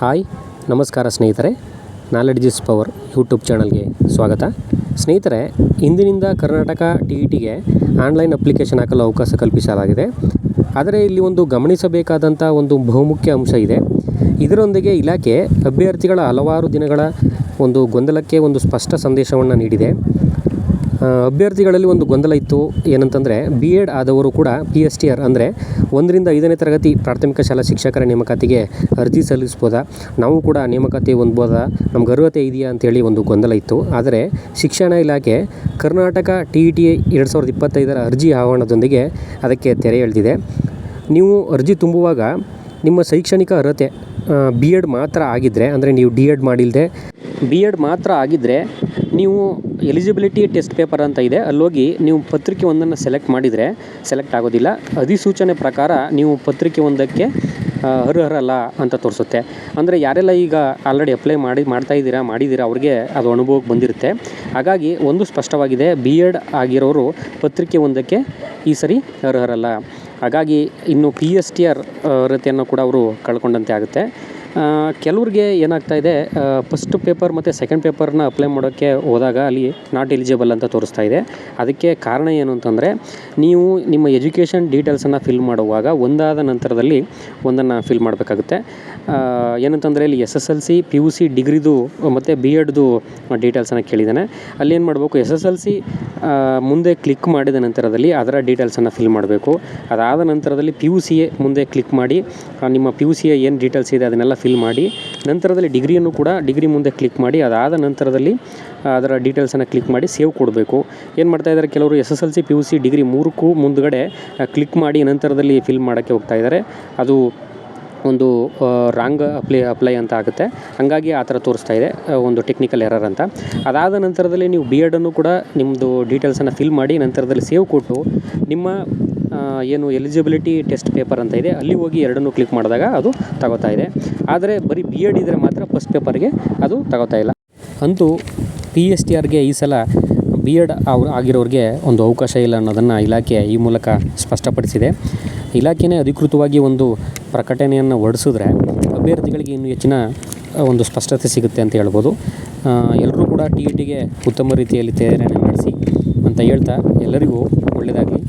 Hi, ನಮಸ್ಕಾರ ಸ್ನೇಹಿತರೆ. Knowledge is power YouTube ಚಾನಲ್ಗೆ ಸ್ವಾಗತ. ಸ್ನೇಹಿತರೆ, ಇಂದಿನಿಂದ Karnataka T E online application ಹಾಕಲು ಅವಕಾಶ ಕಲ್ಪಿಸಲಾಗಿದೆ. ಆದರೆ ಇಲ್ಲಿ ಒಂದು ಗಮನಿಸಬೇಕಾದಂಥ ಒಂದು ಬಹುಮುಖ್ಯ ಅಂಶ ಇದೆ. ಇದರೊಂದಿಗೆ ಇಲಾಖೆ ಅಭ್ಯರ್ಥಿಗಳ ಹಲವಾರು ದಿನಗಳ ಒಂದು ಗೊಂದಲಕ್ಕೆ ಒಂದು ಸ್ಪಷ್ಟ ಸಂದೇಶವನ್ನು ನೀಡಿದೆ. ಅಭ್ಯರ್ಥಿಗಳಲ್ಲಿ ಒಂದು ಗೊಂದಲ ಇತ್ತು. ಏನಂತಂದರೆ ಬಿ ಎಡ್ ಆದವರು ಕೂಡ ಪಿ ಎಸ್ ಟಿ ಆರ್ ಅಂದರೆ ಒಂದರಿಂದ ಐದನೇ ತರಗತಿ ಪ್ರಾಥಮಿಕ ಶಾಲಾ ಶಿಕ್ಷಕರ ನೇಮಕಾತಿಗೆ ಅರ್ಜಿ ಸಲ್ಲಿಸ್ಬೋದಾ? ನಾವು ಕೂಡ ನೇಮಕಾತಿ ಹೊಂದ್ಬೋದಾ? ನಮ್ಗೆ ಅರ್ಹತೆ ಇದೆಯಾ ಅಂತೇಳಿ ಒಂದು ಗೊಂದಲ ಇತ್ತು. ಆದರೆ ಶಿಕ್ಷಣ ಇಲಾಖೆ ಕರ್ನಾಟಕ ಟಿ ಇ ಟಿ ಎರಡು ಸಾವಿರದ ಇಪ್ಪತ್ತೈದರ ಅರ್ಜಿ ಆಹ್ವಾನದೊಂದಿಗೆ ಅದಕ್ಕೆ ತೆರೆ ಎಳೆದಿದೆ. ನೀವು ಅರ್ಜಿ ತುಂಬುವಾಗ ನಿಮ್ಮ ಶೈಕ್ಷಣಿಕ ಅರ್ಹತೆ ಬಿ ಎಡ್ ಮಾತ್ರ ಆಗಿದ್ದರೆ ಅಂದರೆ ನೀವು ಡಿ ಎಡ್ ಮಾಡಿಲ್ಲದೆ ಬಿ ಎಡ್ ಮಾತ್ರ ಆಗಿದ್ದರೆ ನೀವು ಎಲಿಜಿಬಿಲಿಟಿ ಟೆಸ್ಟ್ ಪೇಪರ್ ಅಂತ ಇದೆ. ಅಲ್ಲೋಗಿ ನೀವು ಪತ್ರಿಕೆ ಒಂದನ್ನು ಸೆಲೆಕ್ಟ್ ಮಾಡಿದರೆ ಸೆಲೆಕ್ಟ್ ಆಗೋದಿಲ್ಲ. ಅಧಿಸೂಚನೆ ಪ್ರಕಾರ ನೀವು ಪತ್ರಿಕೆ ಒಂದಕ್ಕೆ ಅರ್ಹರಲ್ಲ ಅಂತ ತೋರಿಸುತ್ತೆ. ಅಂದರೆ ಯಾರೆಲ್ಲ ಈಗ ಆಲ್ರೆಡಿ ಅಪ್ಲೈ ಮಾಡಿ, ಮಾಡ್ತಾ ಇದ್ದೀರಾ, ಮಾಡಿದ್ದೀರಾ, ಅವ್ರಿಗೆ ಅದು ಅನುಭವಕ್ಕೆ ಬಂದಿರುತ್ತೆ. ಹಾಗಾಗಿ ಒಂದು ಸ್ಪಷ್ಟವಾಗಿದೆ ಬಿ ಎಡ್ ಆಗಿರೋರು ಪತ್ರಿಕೆ ಒಂದಕ್ಕೆ ಈ ಸರಿ ಅರ್ಹರಲ್ಲ ಹಾಗಾಗಿ ಇನ್ನು ಪಿ ಎಸ್ ಟಿ ಆರ್ ಅರ್ಹತೆಯನ್ನು ಕೂಡ ಅವರು ಕಳ್ಕೊಂಡಂತೆ ಆಗುತ್ತೆ. ಕೆಲವ್ರಿಗೆ ಏನಾಗ್ತಾ ಇದೆ ಫಸ್ಟ್ ಪೇಪರ್ ಮತ್ತು ಸೆಕೆಂಡ್ ಪೇಪರ್ನ ಅಪ್ಲೈ ಮಾಡೋಕ್ಕೆ ಹೋದಾಗ ಅಲ್ಲಿ ನಾಟ್ ಎಲಿಜಿಬಲ್ ಅಂತ ತೋರಿಸ್ತಾ ಇದೆ. ಅದಕ್ಕೆ ಕಾರಣ ಏನು ಅಂತಂದರೆ, ನೀವು ನಿಮ್ಮ ಎಜುಕೇಷನ್ ಡೀಟೇಲ್ಸನ್ನು ಫಿಲ್ ಮಾಡುವಾಗ ಒಂದಾದ ನಂತರದಲ್ಲಿ ಒಂದನ್ನು ಫಿಲ್ ಮಾಡಬೇಕಾಗುತ್ತೆ. ಏನಂತಂದರೆ ಇಲ್ಲಿ S S L C P U C ಡಿಗ್ರಿದು ಮತ್ತು ಬಿ ಎಡ್ದು ಡೀಟೇಲ್ಸನ್ನು ಕೇಳಿದ್ದಾನೆ. ಅಲ್ಲಿ ಏನು ಮಾಡಬೇಕು ಎಸ್ ಎಸ್ ಎಲ್ ಸಿ ಮುಂದೆ ಕ್ಲಿಕ್ ಮಾಡಿದ ನಂತರದಲ್ಲಿ ಅದರ ಡೀಟೇಲ್ಸನ್ನು ಫಿಲ್ ಮಾಡಬೇಕು. ಅದಾದ ನಂತರದಲ್ಲಿ ಪಿ ಯು ಸಿ ಮುಂದೆ ಕ್ಲಿಕ್ ಮಾಡಿ ನಿಮ್ಮ ಪಿ ಯು ಸಿಯ ಏನು ಡೀಟೇಲ್ಸ್ ಇದೆ ಅದನ್ನೆಲ್ಲ ಫಿಲ್ ಮಾಡಿ, ನಂತರದಲ್ಲಿ ಡಿಗ್ರಿಯನ್ನು ಕೂಡ ಡಿಗ್ರಿ ಮುಂದೆ ಕ್ಲಿಕ್ ಮಾಡಿ, ಅದಾದ ನಂತರದಲ್ಲಿ ಅದರ ಡೀಟೇಲ್ಸನ್ನು ಕ್ಲಿಕ್ ಮಾಡಿ ಸೇವ್ ಕೊಡಬೇಕು. ಏನು ಮಾಡ್ತಾ ಇದ್ದಾರೆ ಕೆಲವರು? S S L C P U C degree ಮೂರಕ್ಕೂ ಮುಂದುಗಡೆ ಕ್ಲಿಕ್ ಮಾಡಿ ನಂತರದಲ್ಲಿ ಫಿಲ್ ಮಾಡೋಕ್ಕೆ ಹೋಗ್ತಾ ಇದ್ದಾರೆ. ಅದು ಒಂದು ರಾಂಗ್ ಅಪ್ಲೈ ಅಪ್ಲೈ ಅಂತ ಆಗುತ್ತೆ. ಹಾಗಾಗಿ ಆ ಥರ ತೋರಿಸ್ತಾ ಇದೆ ಒಂದು ಟೆಕ್ನಿಕಲ್ ಎರರ್ ಅಂತ. ಅದಾದ ನಂತರದಲ್ಲಿ ನೀವು ಬಿ ಎಡನ್ನು ಕೂಡ ನಿಮ್ಮದು ಡೀಟೇಲ್ಸನ್ನು ಫಿಲ್ ಮಾಡಿ ನಂತರದಲ್ಲಿ ಸೇವ್ ಕೊಟ್ಟು ನಿಮ್ಮ ಏನು ಎಲಿಜಿಬಿಲಿಟಿ ಟೆಸ್ಟ್ ಪೇಪರ್ ಅಂತ ಇದೆ, ಅಲ್ಲಿ ಹೋಗಿ ಎರಡನ್ನೂ ಕ್ಲಿಕ್ ಮಾಡಿದಾಗ ಅದು ತಗೋತಾ ಇದೆ. ಆದರೆ ಬರೀ ಬಿ ಎಡ್ ಇದ್ದರೆ ಮಾತ್ರ ಫಸ್ಟ್ ಪೇಪರ್ಗೆ ಅದು ತಗೋತಾ ಇಲ್ಲ. ಅಂತೂ ಪಿ ಎಸ್ ಟಿ ಆರ್ಗೆ ಈ ಸಲ ಬಿ ಎಡ್ ಆಗಿರೋರಿಗೆ ಒಂದು ಅವಕಾಶ ಇಲ್ಲ ಅನ್ನೋದನ್ನು ಇಲಾಖೆ ಈ ಮೂಲಕ ಸ್ಪಷ್ಟಪಡಿಸಿದೆ. ಇಲಾಖೆನೇ ಅಧಿಕೃತವಾಗಿ ಒಂದು ಪ್ರಕಟಣೆಯನ್ನು ಹೊರಡಿಸಿದ್ರೆ ಅಭ್ಯರ್ಥಿಗಳಿಗೆ ಇನ್ನೂ ಹೆಚ್ಚಿನ ಒಂದು ಸ್ಪಷ್ಟತೆ ಸಿಗುತ್ತೆ ಅಂತ ಹೇಳ್ಬೋದು. ಎಲ್ಲರೂ ಕೂಡ ಟಿ ಇ ಟಿಗೆ ಉತ್ತಮ ರೀತಿಯಲ್ಲಿ ತಯಾರಿಯನ್ನು ನಡೆಸಿ ಅಂತ ಹೇಳ್ತಾ ಎಲ್ಲರಿಗೂ ಒಳ್ಳೆಯದಾಗಲಿ